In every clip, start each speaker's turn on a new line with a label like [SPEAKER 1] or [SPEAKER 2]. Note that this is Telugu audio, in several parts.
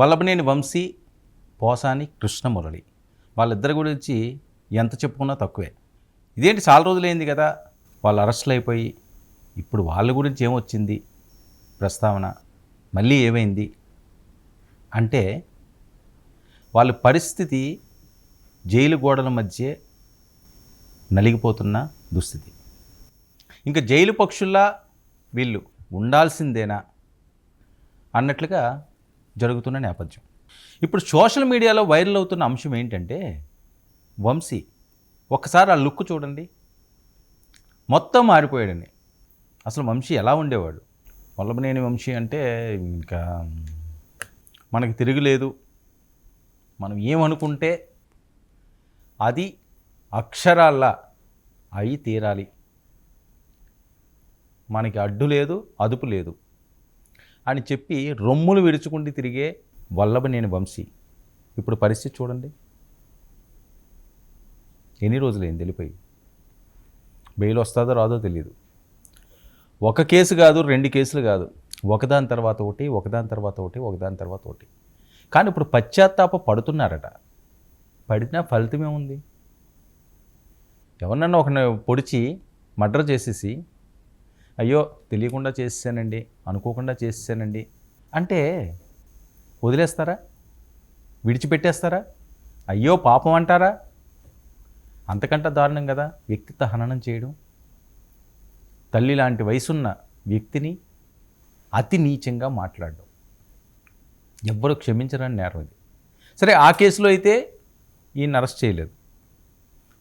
[SPEAKER 1] వల్లభనేని వంశీ పోసాని కృష్ణమురళి వాళ్ళిద్దరి గురించి ఎంత చెప్పుకున్నా తక్కువే. ఇదేంటి చాలా రోజులైంది కదా వాళ్ళు అరెస్టులు అయిపోయి ఇప్పుడు వాళ్ళ గురించి ఏమొచ్చింది ప్రస్తావన? మళ్ళీ ఏమైంది? అంటే వాళ్ళ పరిస్థితి జైలు గోడల మధ్య నలిగిపోతున్న దుస్థితి. ఇంకా జైలు పక్షుల్లా వీళ్ళు ఉండాల్సిందేనా? అన్నట్లుగా జరుగుతున్న నేపథ్యం. ఇప్పుడు సోషల్ మీడియాలో వైరల్ అవుతున్న అంశం ఏంటంటే వంశీ ఒక్కసారి ఆ లుక్ చూడండి. మొత్తం మారిపోయాడని అసలు వంశీ ఎలా ఉండేవాడు? వల్లభనేని వంశీ అంటే ఇంకా మనకి తిరుగులేదు మనం ఏమనుకుంటే అది అక్షరాల్లా అయి తీరాలి. మనకి అడ్డు లేదు అదుపు లేదు. అని చెప్పి రొమ్ములు విరుచుకుంటూ తిరిగే వల్లభనేని వంశీ. ఇప్పుడు పరిస్థితి చూడండి. ఎన్ని రోజులైంది వెళ్ళిపోయి? బెయిల్ వస్తుందో రాదో తెలియదు ఒక కేసు కాదు రెండు కేసులు కాదు. ఒకదాని తర్వాత ఒకటి ఒకదాని తర్వాత ఒకటి ఒకదాని తర్వాత ఒకటి. కానీ ఇప్పుడు పశ్చాత్తాప పడుతున్నారట. పడినా ఫలితమే ఉంది ఎవరినన్నా ఒక పొడిచి మర్డర్ చేసేసి అయ్యో తెలియకుండా చేసేసానండి అనుకోకుండా చేసేసానండి. అంటే వదిలేస్తారా? విడిచిపెట్టేస్తారా? అయ్యో పాపం అంటారా? అంతకంటే దారుణం కదా వ్యక్తిత్వ హననం చేయడం. తల్లి లాంటి వయసున్న వ్యక్తిని అతి నీచంగా మాట్లాడడం. ఎవ్వరు క్షమించరని నేరం ఇది. సరే ఆ కేసులో అయితే ఈయన అరెస్ట్ చేయలేదు.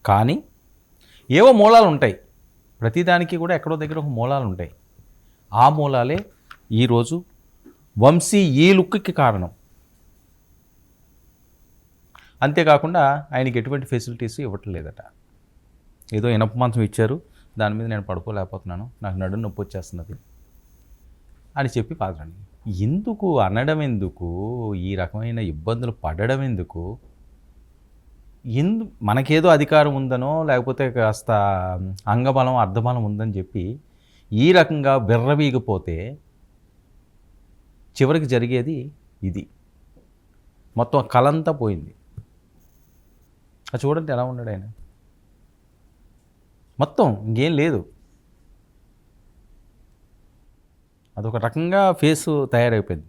[SPEAKER 1] కానీ ఏవో మూలాలు ఉంటాయి ప్రతిదానికి కూడా ఎక్కడో దగ్గర ఒక మూలాలు ఉంటాయి. ఆ మూలాలే ఈరోజు వంశీ ఈ లుక్కి కారణం. అంతేకాకుండా ఆయనకి ఎటువంటి ఫెసిలిటీస్ ఇవ్వటం లేదట. ఏదో ఇనప మంచం ఇచ్చారు దాని మీద నేను పడుకోలేకపోతున్నాను నాకు నడుము నొప్పి వచ్చేస్తున్నది అని చెప్పి పాత్రని. ఎందుకు అనడం ఎందుకు? ఈ రకమైన ఇబ్బందులు పడడం ఎందుకు? ఎందు మనకేదో అధికారం ఉందనో లేకపోతే కాస్త అంగబలం అర్ధబలం ఉందని చెప్పి ఈ రకంగా బిర్రవీగిపోతే చివరికి జరిగేది ఇది. మొత్తం కలంతా పోయింది. అది చూడండి ఎలా ఉన్నాడు ఆయన. మొత్తం ఇంకేం లేదు. అదొక రకంగా ఫేసు తయారైపోయింది.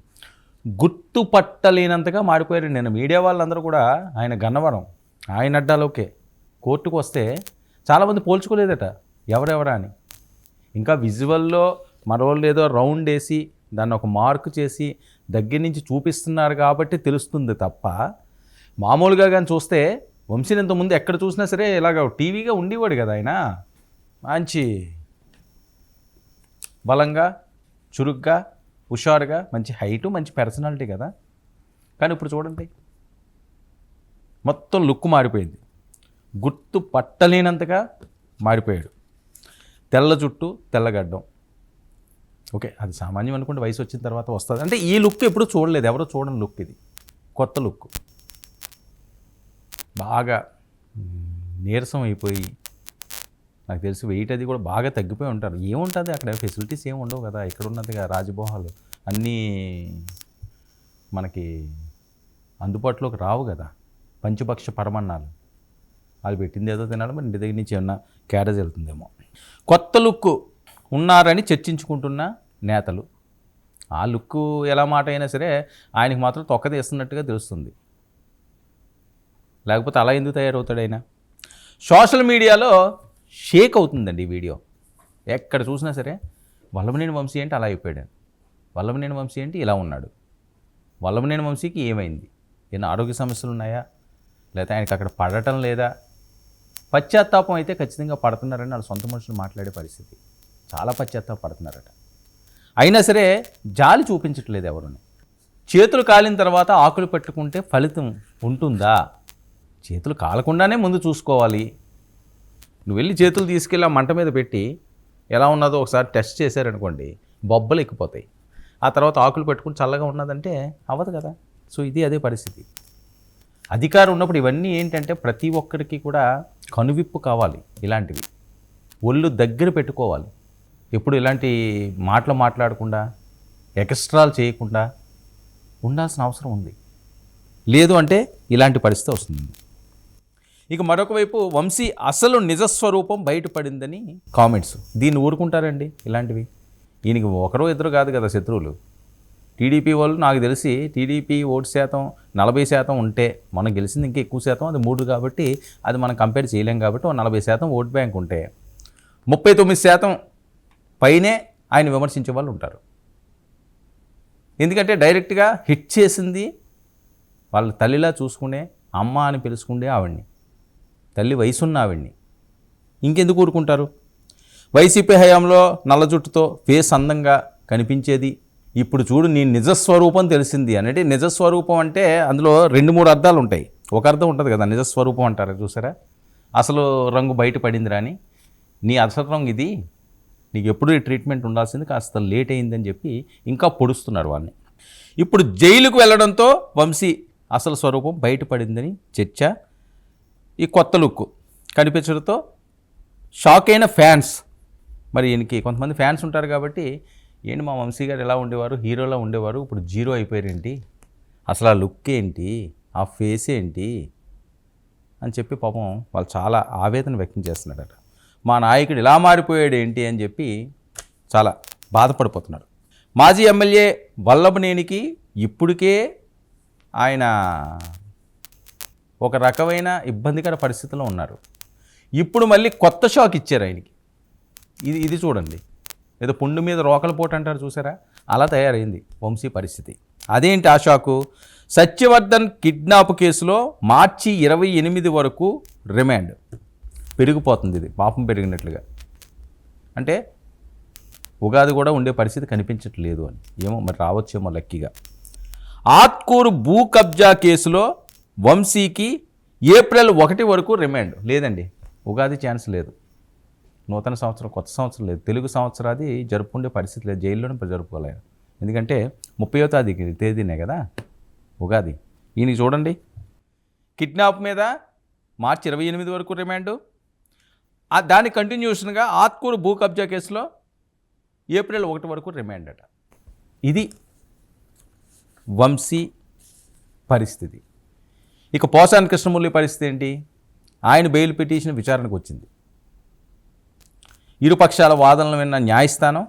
[SPEAKER 1] గుర్తుపట్టలేనంతగా మారిపోయారు నేను మీడియా వాళ్ళందరూ కూడా ఆయన గన్నవరం. ఆయన అడ్డాలోకే కోర్టుకు వస్తే చాలామంది పోల్చుకోలేదట. ఎవరెవరా అని. ఇంకా విజువల్లో మరోళ్ళు ఏదో రౌండ్ వేసి దాన్ని ఒక మార్క్ చేసి దగ్గర నుంచి చూపిస్తున్నారు కాబట్టి తెలుస్తుంది తప్ప మామూలుగా కానీ చూస్తే వంశీని ఇంతకుముందు ఎక్కడ చూసినా సరే ఇలాగ టీవీగా ఉండేవాడు కదా ఆయన. మంచి బలంగా చురుగ్గా హుషారుగా మంచి హైటు మంచి పర్సనాలిటీ కదా. కానీ ఇప్పుడు చూడండి. మొత్తం లుక్ మారిపోయింది. గుర్తు పట్టలేనంతగా మారిపోయాడు. తెల్ల జుట్టు తెల్లగడ్డం ఓకే అది సామాన్యం అనుకుంటే వయసు వచ్చిన తర్వాత వస్తుంది. అంటే ఈ లుక్ ఎప్పుడు చూడలేదు. ఎవరో చూడని లుక్ ఇది. కొత్త లుక్. బాగా నీరసం అయిపోయి నాకు తెలిసి వెయిట్ అది కూడా బాగా తగ్గిపోయి ఉంటారు. ఏముంటుంది? అక్కడ ఫెసిలిటీస్ ఏమి ఉండవు కదా. ఇక్కడ ఉన్నదిగా రాజభోహాలు అన్నీ మనకి అందుబాటులోకి రావు కదా. పంచపక్ష పరమన్నాలు. వాళ్ళు పెట్టింది ఏదో తినాలి మరి ఇంటి దగ్గర నుంచి ఏమన్నా క్యారేజ్ వెళ్తుందేమో. కొత్త లుక్ ఉన్నారని చర్చించుకుంటున్న నేతలు. ఆ లుక్ ఎలా మాట అయినా సరే ఆయనకి మాత్రం తొక్క తీస్తున్నట్టుగా తెలుస్తుంది. లేకపోతే అలా ఎందుకు తయారవుతాడు ఆయన? సోషల్ మీడియాలో షేక్ అవుతుందండి ఈ వీడియో. ఎక్కడ చూసినా సరే వల్లభనేని వంశీ అంటే అలా అయిపోయాడు. వల్లభనేని వంశీ అంటే ఇలా ఉన్నాడు. వల్లభనేని వంశీకి ఏమైంది? ఏమైనా ఆరోగ్య సమస్యలు ఉన్నాయా? లేకపోతే ఆయనకి అక్కడ పడటం లేదా పశ్చాత్తాపం అయితే ఖచ్చితంగా పడుతున్నారని వాళ్ళ సొంత మనుషులు మాట్లాడే పరిస్థితి. చాలా పశ్చాత్తాప పడుతున్నారట. అయినా సరే జాలి చూపించట్లేదు ఎవరుని. చేతులు కాలిన తర్వాత ఆకులు పెట్టుకుంటే ఫలితం ఉంటుందా? చేతులు కాలకుండానే ముందు చూసుకోవాలి. నువ్వు వెళ్ళి చేతులు తీసుకెళ్ళి ఆ మంట మీద పెట్టి ఎలా ఉన్నదో ఒకసారి టెస్ట్ చేశారనుకోండి బొబ్బలు ఎక్కిపోతాయి. ఆ తర్వాత ఆకులు పెట్టుకుని చల్లగా ఉన్నదంటే అవ్వదు కదా. సో ఇది అదే పరిస్థితి. అధికారం ఉన్నప్పుడు ఇవన్నీ ఏంటంటే ప్రతి ఒక్కరికి కూడా కనువిప్పు కావాలి ఇలాంటివి. ఒళ్ళు దగ్గర పెట్టుకోవాలి. ఎప్పుడు ఇలాంటి మాటలు మాట్లాడకుండా ఎక్స్ట్రాలు చేయకుండా ఉండాల్సిన అవసరం ఉంది. లేదు అంటే ఇలాంటి పరిస్థితి వస్తుంది. ఇక మరొక వైపు వంశీ అసలు నిజస్వరూపం బయటపడిందని కామెంట్స్. దీన్ని ఊరుకుంటారండి ఇలాంటివి. ఈయనకి ఒకరో ఇద్దరు కాదు కదా శత్రువులు. టీడీపీ వాళ్ళు నాకు తెలిసి టీడీపీ ఓటు శాతం నలభై శాతం ఉంటే మనం గెలిచింది ఇంకా ఎక్కువ శాతం అది మూడు కాబట్టి అది మనం కంపేర్ చేయలేం కాబట్టి నలభై శాతం ఓట్ బ్యాంక్ ఉంటే. ముప్పై తొమ్మిది శాతం పైనే ఆయన విమర్శించే వాళ్ళు ఉంటారు. ఎందుకంటే డైరెక్ట్గా హిట్ చేసింది వాళ్ళ తల్లిలా చూసుకునే అమ్మ అని పిలుచుకుండే ఆవిడ్ని. తల్లి వయసున్న ఆవిడ్ని. ఇంకెందుకు ఊరుకుంటారు? వైసీపీ హయాంలో నల్ల జుట్టుతో ఫేస్ అందంగా కనిపించేది ఇప్పుడు చూడు నీ నిజస్వరూపం తెలిసింది అనేది నిజస్వరూపం అంటే అందులో రెండు మూడు అర్థాలు ఉంటాయి. ఒక అర్థం ఉంటుంది కదా నిజస్వరూపం అంటారు చూసారా? అసలు రంగు బయట పడింది రాని నీ అసలు రంగు ఇది. నీకు ఎప్పుడు ఈ ట్రీట్మెంట్ ఉండాల్సింది కాస్త లేట్ అయిందని చెప్పి ఇంకా పొడుస్తున్నారు వాడిని. ఇప్పుడు జైలుకు వెళ్ళడంతో వంశీ అసలు స్వరూపం బయటపడిందని చర్చ ఈ కొత్త లుక్ కనిపించడంతో షాక్ అయిన ఫ్యాన్స్ మరి ఈయనకి కొంతమంది ఫ్యాన్స్ ఉంటారు కాబట్టి ఏంటి మా వంశీ గారు ఎలా ఉండేవారు? హీరోలా ఉండేవారు? ఇప్పుడు జీరో అయిపోయారేంటి? అసలు ఆ లుక్ ఏంటి? ఆ ఫేస్ ఏంటి? అని చెప్పి పాపం వాళ్ళు చాలా ఆవేదన వ్యక్తం చేస్తున్నారట. మా నాయకుడు ఇలా మారిపోయాడు ఏంటి అని చెప్పి చాలా బాధపడిపోతున్నాడు మాజీ ఎమ్మెల్యే వల్లభనేనికి ఇప్పటికే ఆయన ఒక రకమైన ఇబ్బందికర పరిస్థితిలో ఉన్నారు. ఇప్పుడు మళ్ళీ కొత్త షాక్ ఇచ్చారు ఆయనకి. ఇది ఇది చూడండి. ఏదో పుండు మీద రోకల పోటు అంటారు చూసారా? అలా తయారైంది వంశీ పరిస్థితి. అదేంటి ఆ షాకు? సత్యవర్ధన్ కిడ్నాప్ కేసులో మార్చి ఇరవై ఎనిమిది వరకు రిమాండ్. పెరిగిపోతుంది ఇది పాపం పెరిగినట్లుగా. అంటే ఉగాది కూడా ఉండే పరిస్థితి కనిపించట్లేదు అని. ఏమో మరి రావచ్చేమో లక్కీగా. ఆత్కూరు భూ కబ్జా కేసులో వంశీకి ఏప్రిల్ ఒకటి వరకు రిమాండ్. లేదండి ఉగాది ఛాన్స్ లేదు. నూతన సంవత్సరం కొత్త సంవత్సరం లేదు. తెలుగు సంవత్సరాది జరుపుకునే పరిస్థితి లేదు. జైల్లోనే జరుపుకోలేరు. ఎందుకంటే ముప్పయో తారీఖు తేదీనే కదా? ఉగాది. ఈయన చూడండి. కిడ్నాప్ మీద మార్చి ఇరవై ఎనిమిది వరకు రిమాండు. దాని కంటిన్యూషన్గా ఆత్కూరు భూ కబ్జా కేసులో ఏప్రిల్ ఒకటి వరకు రిమాండ్ అట. ఇది వంశీ పరిస్థితి. ఇక పోసాని కృష్ణమూర్తి పరిస్థితి ఏంటి? ఆయన బెయిల్ పిటిషన్ విచారణకు వచ్చింది. ఇరుపక్షాల వాదనలు విన్న న్యాయస్థానం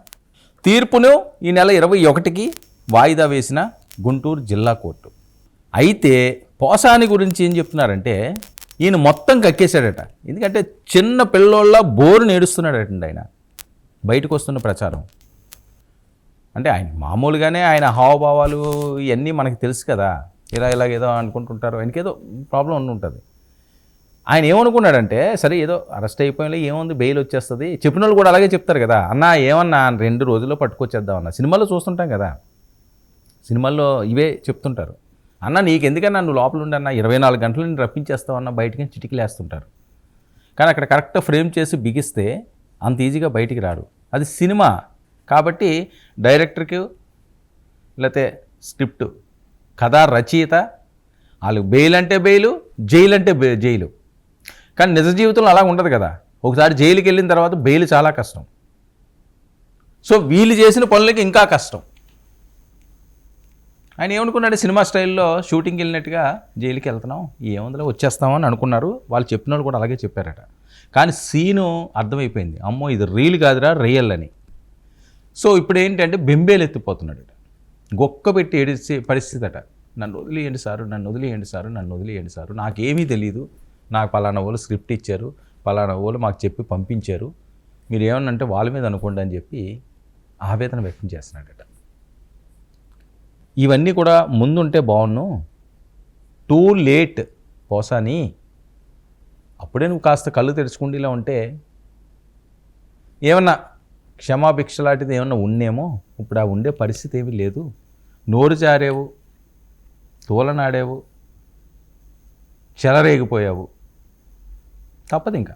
[SPEAKER 1] తీర్పును ఈ నెల ఇరవై ఒకటికి వాయిదా వేసిన గుంటూరు జిల్లా కోర్టు. అయితే పోసాని గురించి ఏం చెప్తున్నారంటే ఈయన మొత్తం కక్కేశాడట. ఎందుకంటే చిన్న పిల్లోళ్ళ బోరు నేడుస్తున్నాడటండి ఆయన. బయటకు వస్తున్న ప్రచారం. అంటే ఆయన మామూలుగానే ఆయన హావభావాలు ఇవన్నీ మనకి తెలుసు కదా. ఇలా ఇలాగేదో ఏదో అనుకుంటుంటారు. ఆయనకి ఏదో ప్రాబ్లం ఉంటుంది. ఆయన ఏమనుకున్నాడంటే సరే ఏదో అరెస్ట్ అయిపోయిన ఏముంది బెయిల్ వచ్చేస్తుంది. చెప్పిన వాళ్ళు కూడా అలాగే చెప్తారు కదా అన్న ఏమన్నా రెండు రోజుల్లో పట్టుకొచ్చేద్దాం అన్న సినిమాలో చూస్తుంటాం కదా సినిమాల్లో ఇవే చెప్తుంటారు. అన్న నీకెందుకన్నా నువ్వు లోపల అన్న ఇరవై నాలుగు గంటలు నేను రప్పించేస్తావన్న బయటికి చిటికలేస్తుంటారు. కానీ అక్కడ కరెక్ట్ ఫ్రేమ్ చేసి బిగిస్తే అంత ఈజీగా బయటికి రాడు. అది సినిమా. కాబట్టి డైరెక్టర్కి లేకపోతే స్క్రిప్ట్. కథా రచయిత. వాళ్ళు బెయిల్ అంటే బెయిలు జైలు అంటే బె- జైలు. కానీ నిజ జీవితంలో అలా ఉండదు కదా. ఒకసారి జైలుకి వెళ్ళిన తర్వాత బెయిల్ చాలా కష్టం. సో వీళ్ళు చేసిన పనులకి ఇంకా కష్టం. ఆయన ఏమనుకున్నాడు సినిమా స్టైల్లో షూటింగ్కి వెళ్ళినట్టుగా జైలుకి వెళ్తున్నాం ఏముందిలో వచ్చేస్తామని అనుకున్నారు. వాళ్ళు చెప్పిన వాళ్ళు కూడా అలాగే చెప్పారట. కానీ సీను అర్థమైపోయింది అమ్మో ఇది రీల్ కాదురా రియల్ అని. సో ఇప్పుడు ఏంటంటే బెంబేలు ఎత్తిపోతున్నాడు. గొక్క పెట్టి ఏడిచే పరిస్థితి అట. నన్ను వదిలేయండి సారు నన్ను వదిలేయండి సారు నన్ను వదిలేయండి సారు నాకేమీ తెలియదు నాకు పలానా వాళ్ళు స్క్రిప్ట్ ఇచ్చారు పలానా వాళ్ళు మాకు చెప్పి పంపించారు. మీరు ఏమన్నా అంటే వాళ్ళ మీద అనుకోండి అని చెప్పి ఆవేదన వ్యక్తం చేస్తున్నాడట. ఇవన్నీ కూడా ముందుంటే బాగున్ను టూ లేట్ పోసాని అప్పుడే నువ్వు కాస్త కళ్ళు తెరుచుకుండేలా ఉంటే ఏమన్నా క్షమాభిక్ష లాంటిది ఏమన్నా ఉన్నేమో ఇప్పుడు ఆ ఉండే పరిస్థితి ఏమీ లేదు. నోరు జారేవు తోలనాడేవు చెలరేగిపోయావు. తప్పదు ఇంకా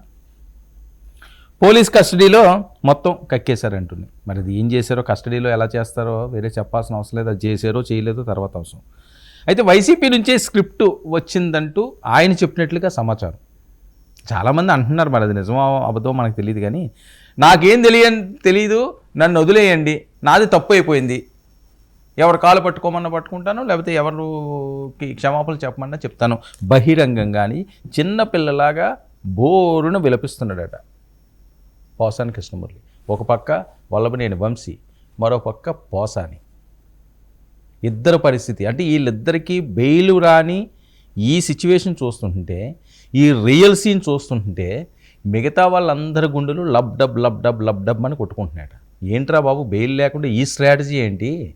[SPEAKER 1] పోలీస్ కస్టడీలో మొత్తం కక్కేశారంటుంది. మరి అది ఏం చేశారో కస్టడీలో ఎలా చేస్తారో వేరే చెప్పాల్సిన అవసరం లేదు. అది చేశారో చేయలేదో తర్వాత అవసరం. అయితే వైసీపీ నుంచే స్క్రిప్ట్ వచ్చిందంటూ ఆయన చెప్పినట్లుగా సమాచారం. చాలామంది అంటున్నారు మరి అది నిజమో అబద్ధమో మనకు తెలియదు కానీ నాకేం తెలియ తెలియదు నన్ను వదిలేయండి నాది తప్పు అయిపోయింది ఎవరు కాలు పట్టుకోమన్నా పట్టుకుంటాను లేకపోతే ఎవరికి క్షమాపణలు చెప్పమన్నా చెప్తాను. బహిరంగం కానీ చిన్నపిల్లలాగా బోరున విలపిస్తున్నాడట. పోసాని కృష్ణమురళి. ఒక పక్క వల్లభనేని వంశీ మరో పక్క పోసాని. ఇద్దరు పరిస్థితి. అంటే వీళ్ళిద్దరికీ బెయిల్ రాని ఈ సిచ్యువేషన్ చూస్తుంటే ఈ రియల్ సీన్ చూస్తుంటే మిగతా వాళ్ళందరి గుండెలు lub dub lub dub lub dub అని కొట్టుకుంటున్నాడు ఏంట్రా బాబు బెయిల్ లేకుండా ఈ స్ట్రాటజీ ఏంటి?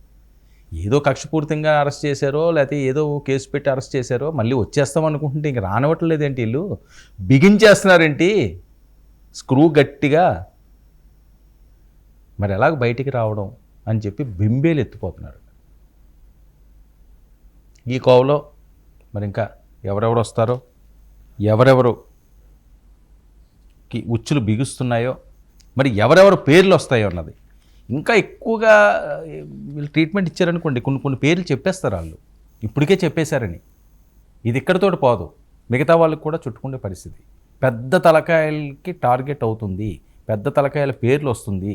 [SPEAKER 1] ఏదో కక్షపూరితంగా అరెస్ట్ చేశారో లేకపోతే ఏదో కేసు పెట్టి అరెస్ట్ చేశారో మళ్ళీ వచ్చేస్తాం అనుకుంటుంటే ఇంక రానివ్వట్లేదేంటి వీళ్ళు? బిగించేస్తున్నారేంటి స్క్రూ గట్టిగా. మరి ఎలాగ బయటికి రావడం అని చెప్పి బింబేలు ఎత్తిపోతున్నారు. ఈ కోవలో మరి ఇంకా ఎవరెవరు వస్తారో ఎవరెవరు కి ఉచ్చులు బిగుస్తున్నాయో మరి ఎవరెవరు పేర్లు వస్తాయో అన్నది. ఇంకా ఎక్కువగా వీళ్ళు ట్రీట్మెంట్ ఇచ్చారనుకోండి కొన్ని కొన్ని పేర్లు చెప్పేస్తారు వాళ్ళు. ఇప్పటికే చెప్పేశారని. ఇది ఇక్కడితోటి పోదు. మిగతా వాళ్ళకి కూడా చుట్టుకునే పరిస్థితి. పెద్ద తలకాయలకి టార్గెట్ అవుతుంది. పెద్ద తలకాయల పేర్లు వస్తుంది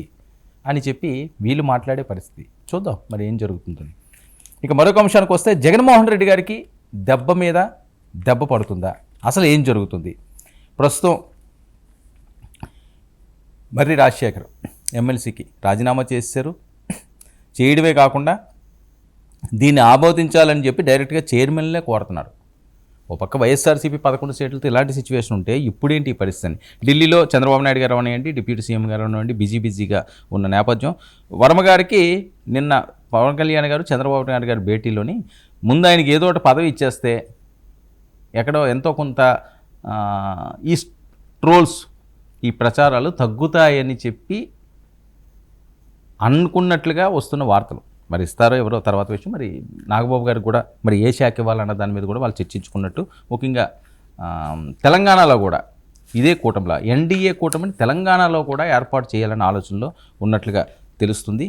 [SPEAKER 1] అని చెప్పి వీళ్ళు మాట్లాడే పరిస్థితి. చూద్దాం మరి ఏం జరుగుతుందని. ఇక మరొక అంశానికి వస్తే జగన్మోహన్ రెడ్డి గారికి దెబ్బ మీద దెబ్బ పడుతుందా? అసలు ఏం జరుగుతుంది? ప్రస్తుతం మర్రి రాజశేఖర్. ఎమ్మెల్సీకి రాజీనామా చేశారు. చేయడమే కాకుండా దీన్ని ఆమోదించాలని చెప్పి డైరెక్ట్గా చైర్మన్లే కోరుతున్నారు. ఓ పక్క వైఎస్ఆర్సీపీ పదకొండు సీట్లతో ఇలాంటి సిచ్యువేషన్ ఉంటే ఇప్పుడేంటి ఈ పరిస్థితి ఢిల్లీలో చంద్రబాబు నాయుడు గారు అవనివ్వండి డిప్యూటీ సీఎం గారు అవనివ్వండి బిజీ బిజీగా ఉన్న నేపథ్యం. వర్మ గారికి నిన్న పవన్ కళ్యాణ్ గారు చంద్రబాబు నాయుడు గారి భేటీలోని ముందు ఆయనకి ఏదో ఒకటి పదవి ఇచ్చేస్తే ఎక్కడో ఎంతో కొంత ఈ ట్రోల్స్ ఈ ప్రచారాలు తగ్గుతాయని చెప్పి అనుకున్నట్లుగా వస్తున్న వార్తలు. మరి ఇస్తారో ఎవరో తర్వాత విషయం. మరి నాగబాబు గారికి కూడా మరి ఏ శాఖ ఇవ్వాలన్న దాని మీద కూడా వాళ్ళు చర్చించుకున్నట్టు ముఖ్యంగా తెలంగాణలో కూడా ఇదే కూటమిలో ఎన్డీఏ కూటమిని తెలంగాణలో కూడా ఏర్పాటు చేయాలన్న ఆలోచనలో ఉన్నట్లుగా తెలుస్తుంది.